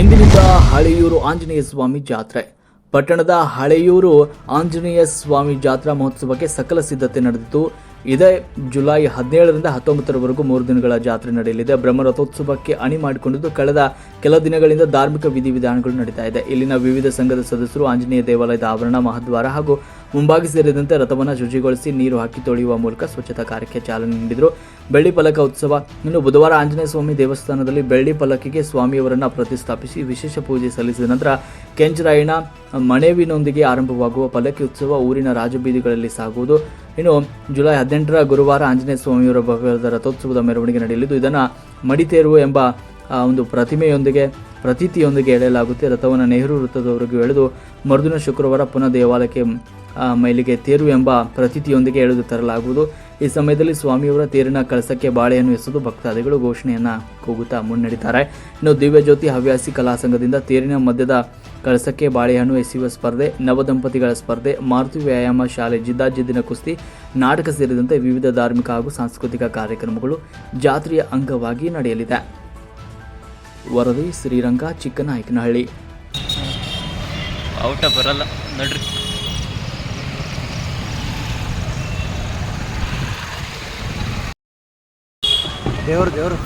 ಇಂದಿನಿಂದ ಹಳೆಯೂರು ಆಂಜನೇಯ ಸ್ವಾಮಿ ಜಾತ್ರೆ. ಪಟ್ಟಣದ ಹಳೆಯೂರು ಆಂಜನೇಯ ಸ್ವಾಮಿ ಜಾತ್ರಾ ಮಹೋತ್ಸವಕ್ಕೆ ಸಕಲ ಸಿದ್ಧತೆ ನಡೆದಿತ್ತು ಇದೇ ಜುಲೈ ಹದಿನೇಳರಿಂದ ಹತ್ತೊಂಬತ್ತರವರೆಗೂ ಮೂರು ದಿನಗಳ ಜಾತ್ರೆ ನಡೆಯಲಿದೆ. ಬ್ರಹ್ಮ ರಥೋತ್ಸವಕ್ಕೆ ಅಣಿ ಮಾಡಿಕೊಂಡಿದ್ದು ಕಳೆದ ಕೆಲ ದಿನಗಳಿಂದ ಧಾರ್ಮಿಕ ವಿಧಿವಿಧಾನಗಳು ನಡೀತಾ ಇದೆ. ಇಲ್ಲಿನ ವಿವಿಧ ಸಂಘದ ಸದಸ್ಯರು ಆಂಜನೇಯ ದೇವಾಲಯದ ಆವರಣ, ಮಹಾದ್ವಾರ ಹಾಗೂ ಮುಂಬಾಗಿ ಸೇರಿದಂತೆ ರಥವನ್ನು ಶುಚಿಗೊಳಿಸಿ ನೀರು ಹಾಕಿ ತೊಳೆಯುವ ಮೂಲಕ ಸ್ವಚ್ಛತಾ ಕಾರ್ಯಕ್ಕೆ ಚಾಲನೆ ನೀಡಿದರು. ಬೆಳ್ಳಿ ಪಲಕ ಉತ್ಸವ. ಇನ್ನು ಬುಧವಾರ ಆಂಜನೇಯ ಸ್ವಾಮಿ ದೇವಸ್ಥಾನದಲ್ಲಿ ಬೆಳ್ಳಿ ಪಲಕಿಗೆ ಸ್ವಾಮಿಯವರನ್ನು ಪ್ರತಿಷ್ಠಾಪಿಸಿ ವಿಶೇಷ ಪೂಜೆ ಸಲ್ಲಿಸಿದ ನಂತರ ಕೆಂಚರಾಯಣ ಮಣೇವಿನೊಂದಿಗೆ ಆರಂಭವಾಗುವ ಫಲಕಿ ಉತ್ಸವ ಊರಿನ ರಾಜಬೀದಿಗಳಲ್ಲಿ ಸಾಗುವುದು. ಇನ್ನು ಜುಲೈ ಹದಿನೆಂಟರ ಗುರುವಾರ ಆಂಜನೇಯ ಸ್ವಾಮಿಯವರ ಭವ್ಯದ ರಥೋತ್ಸವದ ಮೆರವಣಿಗೆ ನಡೆಯಲಿದ್ದು, ಇದನ್ನು ಮಡಿತೇರು ಎಂಬ ಒಂದು ಪ್ರತಿಮೆಯೊಂದಿಗೆ, ಪ್ರತೀತಿಯೊಂದಿಗೆ ಎಳೆಯಲಾಗುತ್ತೆ. ರಥವನ್ನು ನೆಹರು ವೃತ್ತದವರೆಗೂ ಎಳೆದು ಮರುದಿನ ಶುಕ್ರವಾರ ಪುನಃ ದೇವಾಲಯಕ್ಕೆ ಮೈಲಿಗೆ ತೇರು ಎಂಬ ಪ್ರತೀತಿಯೊಂದಿಗೆ ಎಳೆದು ತರಲಾಗುವುದು. ಈ ಸಮಯದಲ್ಲಿ ಸ್ವಾಮಿಯವರ ತೇರಿನ ಕಳಸಕ್ಕೆ ಬಾಳೆಯನ್ನು ಎಸೆದು ಭಕ್ತಾದಿಗಳು ಘೋಷಣೆಯನ್ನು ಕೂಗುತ್ತಾ ಮುನ್ನಡೆಯುತ್ತಾರೆ. ಇನ್ನು ದಿವ್ಯಜ್ಯೋತಿ ಹವ್ಯಾಸಿ ಕಲಾ ಸಂಘದಿಂದ ತೇರಿನ ಮಧ್ಯದ ಕಳಸಕ್ಕೆ ಬಾಳೆಹಣ್ಣು ಎಸೆಯುವ ಸ್ಪರ್ಧೆ ನವದಂಪತಿಗಳ ಸ್ಪರ್ಧೆ ಮಾರುತಿ ವ್ಯಾಯಾಮ ಶಾಲೆ ಜಿದ್ದಾಜಿದ್ದಿನ ಕುಸ್ತಿ ನಾಟಕ ಸೇರಿದಂತೆ ವಿವಿಧ ಧಾರ್ಮಿಕ ಹಾಗೂ ಸಾಂಸ್ಕೃತಿಕ ಕಾರ್ಯಕ್ರಮಗಳು ಜಾತ್ರೆಯ ಅಂಗವಾಗಿ ನಡೆಯಲಿದೆ. ವರದಿ ಶ್ರೀರಂಗ ಚಿಕ್ಕನಾಯಕನಹಳ್ಳಿ. ಔಟ ಬರಲ್ಲ ನಡ್ರಿ. ದೇವ್ರು ದೇವ್ರು.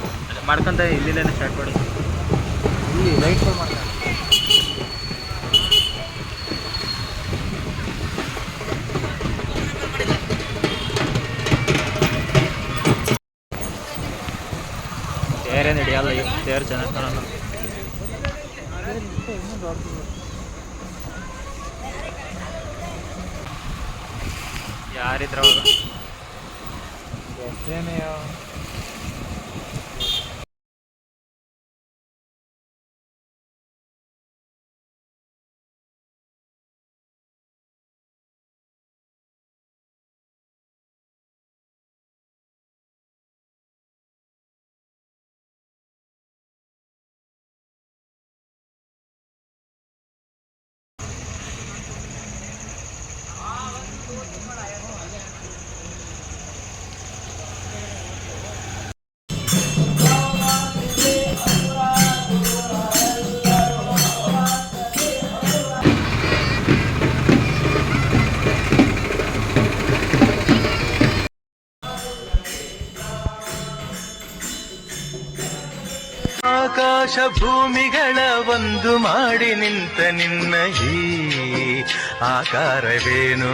ಮಾಡ್ಕೊಂತ ಇಲ್ಲಿ ಸ್ಟಾರ್ಟ್ ಮಾಡಿ ಇಲ್ಲಿ ಲೈಟ್ ಮಾಡ್ತಾರೆ. ತೇರೇ ನಡೆಯಲ್ಲ ಇವ್ ತೇರು ಚೆನ್ನಾಗಿ ಕಾಣಲ್ಲ ಯಾರಿದ್ರ ಅವಾಗ ಎಷ್ಟೇನೆ ಆಕಾಶ ಭೂಮಿಗಳ ಒಂದು ಮಾಡಿ ನಿಂತ ನಿನ್ನ ಈ ಆಕಾರವೇನು?